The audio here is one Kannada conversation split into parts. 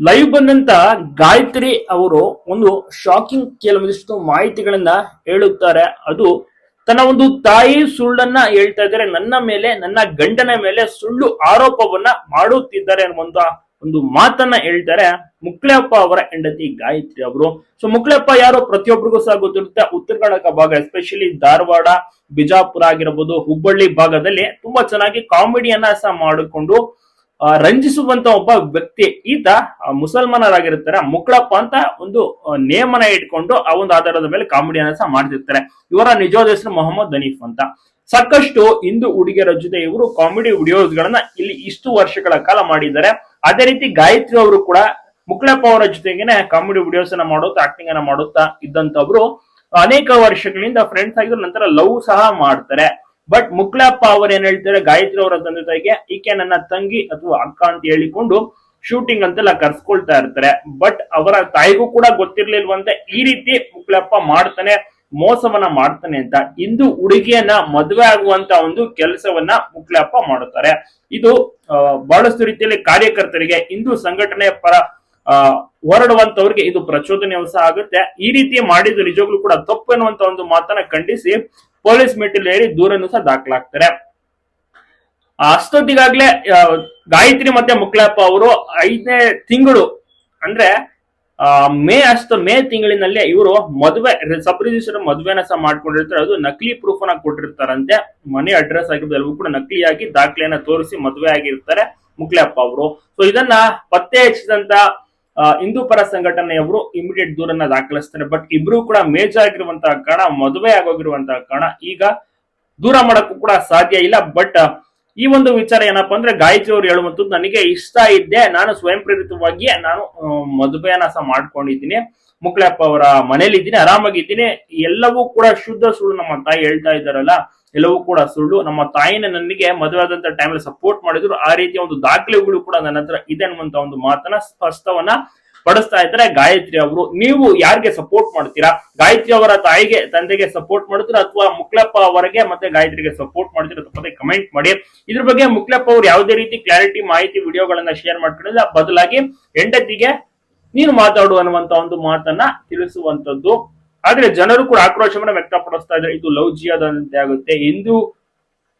ಲೈವ್ ಬಂದಂತ ಗಾಯತ್ರಿ ಅವರು ಒಂದು ಶಾಕಿಂಗ್ ಕೆಲವೊಂದಿಷ್ಟು ಮಾಹಿತಿಗಳನ್ನ ಹೇಳುತ್ತಾರೆ. ಅದು ತನ್ನ ಒಂದು ತಾಯಿ ಸುಳ್ಳನ್ನ ಹೇಳ್ತಾ ಇದ್ದಾರೆ. ನನ್ನ ಮೇಲೆ, ನನ್ನ ಗಂಡನ ಮೇಲೆ ಸುಳ್ಳು ಆರೋಪವನ್ನ ಮಾಡುತ್ತಿದ್ದಾರೆ ಅನ್ನುವಂತ ಒಂದು ಮಾತನ್ನ ಹೇಳ್ತಾರೆ ಮುಕ್ಳೆಪ್ಪ ಅವರ ಹೆಂಡತಿ ಗಾಯತ್ರಿ ಅವರು. ಸೊ ಮುಕ್ಳೆಪ್ಪ ಯಾರು ಪ್ರತಿಯೊಬ್ಬರಿಗೂ ಸಹ ಗೊತ್ತಿರುತ್ತೆ. ಉತ್ತರ ಕನ್ನಡ ಭಾಗ ಎಸ್ಪೆಷಲಿ ಧಾರವಾಡ, ಬಿಜಾಪುರ ಆಗಿರಬಹುದು ಹುಬ್ಬಳ್ಳಿ ಭಾಗದಲ್ಲಿ ತುಂಬಾ ಚೆನ್ನಾಗಿ ಕಾಮಿಡಿಯನ್ನ ಸಹ ಮಾಡಿಕೊಂಡು ರಂಜಿಸುವಂತ ಒಬ್ಬ ವ್ಯಕ್ತಿ, ಈತ ಮುಸಲ್ಮಾನರಾಗಿರ್ತಾರೆ, ಮುಕ್ಳಪ್ಪ ಅಂತ ಒಂದು ನೇಮನ ಇಟ್ಕೊಂಡು ಆ ಒಂದು ಆಧಾರದ ಮೇಲೆ ಕಾಮಿಡಿಯನ್ನ ಸಹ ಮಾಡ್ತಿರ್ತಾರೆ. ಇವರ ನಿಜವಾದ ಹೆಸರು ಮೊಹಮ್ಮದ್ ಹನೀಫ್ ಅಂತ. ಸಾಕಷ್ಟು ಹಿಂದೂ ಹುಡುಗಿಯರ ಜೊತೆ ಇವರು ಕಾಮಿಡಿ ವಿಡಿಯೋಸ್ ಗಳನ್ನ ಇಲ್ಲಿ ಇಷ್ಟು ವರ್ಷಗಳ ಕಾಲ ಮಾಡಿದ್ದಾರೆ. ಅದೇ ರೀತಿ ಗಾಯತ್ರಿ ಅವರು ಕೂಡ ಮುಕ್ಳಪ್ಪ ಅವರ ಜೊತೆಗೇನೆ ಕಾಮಿಡಿ ವಿಡಿಯೋಸ್ ಅನ್ನ ಮಾಡುತ್ತಾ ಆಕ್ಟಿಂಗ್ ಅನ್ನ ಮಾಡುತ್ತಾ ಇದ್ದಂತವ್ರು ಅನೇಕ ವರ್ಷಗಳಿಂದ ಫ್ರೆಂಡ್ಸ್ ಆಗಿದ್ರು, ನಂತರ ಲವ್ ಸಹ ಮಾಡ್ತಾರೆ. ಬಟ್ ಮುಕ್ಳಪ್ಪ ಅವರು ಏನ್ ಹೇಳ್ತಾರೆ, ಗಾಯತ್ರಿ ಅವರ ತಂದೆ ತಾಯಿಗೆ, ಈಕೆ ನನ್ನ ತಂಗಿ ಅಥವಾ ಅಕ್ಕ ಅಂತ ಹೇಳಿಕೊಂಡು ಶೂಟಿಂಗ್ ಅಂತೆಲ್ಲ ಕರ್ಸ್ಕೊಳ್ತಾ ಇರ್ತಾರೆ. ಬಟ್ ಅವರ ತಾಯಿಗೂ ಕೂಡ ಗೊತ್ತಿರ್ಲಿಲ್ವಂತೆ ಈ ರೀತಿ ಮುಕ್ಲಪ್ಪ ಮಾಡ್ತಾನೆ, ಮೋಸವನ್ನ ಮಾಡ್ತಾನೆ ಅಂತ. ಇಂದು ಹುಡುಗಿಯನ್ನ ಮದುವೆ ಆಗುವಂತ ಒಂದು ಕೆಲಸವನ್ನ ಮುಕ್ಲಪ್ಪ ಮಾಡುತ್ತಾರೆ ಇದು ಬಹಳಷ್ಟು ರೀತಿಯಲ್ಲಿ ಕಾರ್ಯಕರ್ತರಿಗೆ, ಹಿಂದೂ ಸಂಘಟನೆ ಪರ ಹೋರಾಡುವಂತವ್ರಿಗೆ ಇದು ಪ್ರಚೋದನೆ ಸಹ ಆಗುತ್ತೆ. ಈ ರೀತಿ ಮಾಡಿದ್ದು ನಿಜವಾಗ್ಲೂ ಕೂಡ ತಪ್ಪು ಎನ್ನುವಂತ ಒಂದು ಮಾತನ್ನ ಖಂಡಿಸಿ ಪೊಲೀಸ್ ಮೆಟ್ಟಿಲು ದೂರನ್ನು ಸಹ ದಾಖಲಾಗ್ತಾರೆ. ಅಷ್ಟೊತ್ತಿಗಾಗ್ಲೇ ಗಾಯತ್ರಿ ಮತ್ತೆ ಮುಕ್ಲಪ್ಪ ಅವರು ಐದನೇ ತಿಂಗಳು, ಅಂದ್ರೆ ಮೇ ಅಷ್ಟು, ಮೇ ತಿಂಗಳಿನಲ್ಲಿ ಇವರು ಮದುವೆ ಸಬ್ ರಿಜಿಸ್ಟರ್ ಮದುವೆನ ಸಹ ಮಾಡ್ಕೊಂಡಿರ್ತಾರೆ. ಅದು ನಕಲಿ ಪ್ರೂಫ್ ಅನ್ನ ಕೊಟ್ಟಿರ್ತಾರಂತೆ. ಮನೆ ಅಡ್ರೆಸ್ ಆಗಿರೋದು ಎಲ್ಲವೂ ಕೂಡ ನಕಲಿಯಾಗಿ ದಾಖಲೆಯನ್ನ ತೋರಿಸಿ ಮದುವೆ ಆಗಿರ್ತಾರೆ ಮುಕ್ಲಪ್ಪ ಅವರು. ಸೊ ಇದನ್ನ ಪತ್ತೆ ಹಚ್ಚಿದಂತ ಹಿಂದೂ ಪರ ಸಂಘಟನೆಯವರು ಇಮಿಡಿಯೇಟ್ ದೂರನ್ನ ದಾಖಲಿಸ್ತಾರೆ. ಬಟ್ ಇಬ್ರು ಕೂಡ ಮೇಜರ್ ಆಗಿರುವಂತಹ ಕಾರಣ, ಮದುವೆ ಆಗೋಗಿರುವಂತಹ ಕಾರಣ ಈಗ ದೂರ ಮಾಡಕ್ಕೂ ಕೂಡ ಸಾಧ್ಯ ಇಲ್ಲ. ಬಟ್ ಈ ಒಂದು ವಿಚಾರ ಏನಪ್ಪಾ ಅಂದ್ರೆ ಗಾಯತ್ರಿ ಅವರು ಹೇಳುವಂತದ್ದು ನನಗೆ ಇಷ್ಟ ಇದ್ದೆ ನಾನು ಸ್ವಯಂ ಪ್ರೇರಿತವಾಗಿ ನಾನು ಮದುವೆಯನ್ನ ಸಹ ಮಾಡ್ಕೊಂಡಿದ್ದೀನಿ. ಮುಕ್ಳಪ್ಪ ಅವರ ಮನೇಲಿ ಇದ್ದೀನಿ ಆರಾಮಾಗಿದ್ದೀನಿ. ಎಲ್ಲವೂ ಕೂಡ ಶುದ್ಧ ಸುಳ್ಳು ನಮ್ಮ ತಾಯಿ ಹೇಳ್ತಾ ಇದ್ದಾರಲ್ಲ ಎಲ್ಲವೂ ಕೂಡ ಸುಳ್ಳು. ನಮ್ಮ ತಾಯಿನ ನನಗೆ ಮದುವೆ ಆದಂತ ಟೈಮಲ್ಲಿ ಸಪೋರ್ಟ್ ಮಾಡಿದ್ರು. ಆ ರೀತಿಯ ಒಂದು ದಾಖಲೆಗಳು ಕೂಡ ನನ್ನ ಹತ್ರ ಇದೆ ಅನ್ನುವಂತ ಒಂದು ಮಾತನ್ನ, ಸ್ಪಷ್ಟವನ್ನ ಪಡಿಸ್ತಾ ಇದ್ದಾರೆ. ಗಾಯತ್ರಿ ಅವರು. ನೀವು ಯಾರಿಗೆ ಸಪೋರ್ಟ್ ಮಾಡ್ತೀರಾ? ಗಾಯತ್ರಿ ಅವರ ತಾಯಿಗೆ, ತಂದೆಗೆ ಸಪೋರ್ಟ್ ಮಾಡ್ತೀರಾ? ಅಥವಾ ಮುಕ್ಲಪ್ಪ ಅವರಿಗೆ ಮತ್ತೆ ಗಾಯತ್ರಿಗೆ ಸಪೋರ್ಟ್ ಮಾಡ್ತೀರಾ ತಪ್ಪದೆ ಕಮೆಂಟ್ ಮಾಡಿ. ಇದ್ರ ಬಗ್ಗೆ ಮುಕ್ಲಪ್ಪ ಅವರು ಯಾವುದೇ ರೀತಿ ಕ್ಲಾರಿಟಿ ಮಾಹಿತಿ, ವಿಡಿಯೋಗಳನ್ನ ಶೇರ್ ಮಾಡ್ಕೊಂಡಿಲ್ಲ. ಬದಲಾಗಿ ಹೆಂಡತಿಗೆ ನೀನು ಮಾತಾಡು ಅನ್ನುವಂತ ಒಂದು ಮಾತನ್ನ ತಿಳಿಸುವಂತದ್ದು. ಆದ್ರೆ ಜನರು ಕೂಡ ಆಕ್ರೋಶವನ್ನ ವ್ಯಕ್ತಪಡಿಸ್ತಾ ಇದ್ದಾರೆ. ಇದು ಲವ್ ಜಿಯಾದಂತೆ ಆಗುತ್ತೆ. ಹಿಂದೂ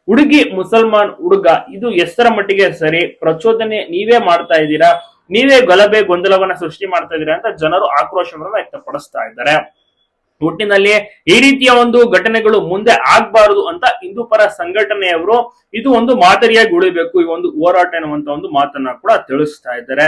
ಹುಡುಗಿ ಮುಸಲ್ಮಾನ್ ಹುಡುಗ, ಇದು ಎಷ್ಟರ ಮಟ್ಟಿಗೆ ಸರಿ? ಪ್ರಚೋದನೆ ನೀವೇ ಮಾಡ್ತಾ ಇದ್ದೀರಾ? ನೀವೇ ಗಲಭೆ, ಗೊಂದಲವನ್ನ ಸೃಷ್ಟಿ ಮಾಡ್ತಾ ಇದ್ದೀರಾ ಅಂತ ಜನರು ಆಕ್ರೋಶವನ್ನ ವ್ಯಕ್ತಪಡಿಸ್ತಾ ಇದ್ದಾರೆ. ಒಟ್ಟಿನಲ್ಲಿ ಈ ರೀತಿಯ ಒಂದು ಘಟನೆಗಳು ಮುಂದೆ ಆಗ್ಬಾರದು ಅಂತ ಹಿಂದೂ ಪರ ಸಂಘಟನೆಯವರು ಇದು ಒಂದು ಮಾದರಿಯಾಗಿ ಉಳಿಬೇಕು. ಈ ಒಂದು ಹೋರಾಟ ಎನ್ನುವಂತ ಒಂದು ಮಾತನ್ನ ಕೂಡ ತಿಳಿಸ್ತಾ ಇದ್ದಾರೆ.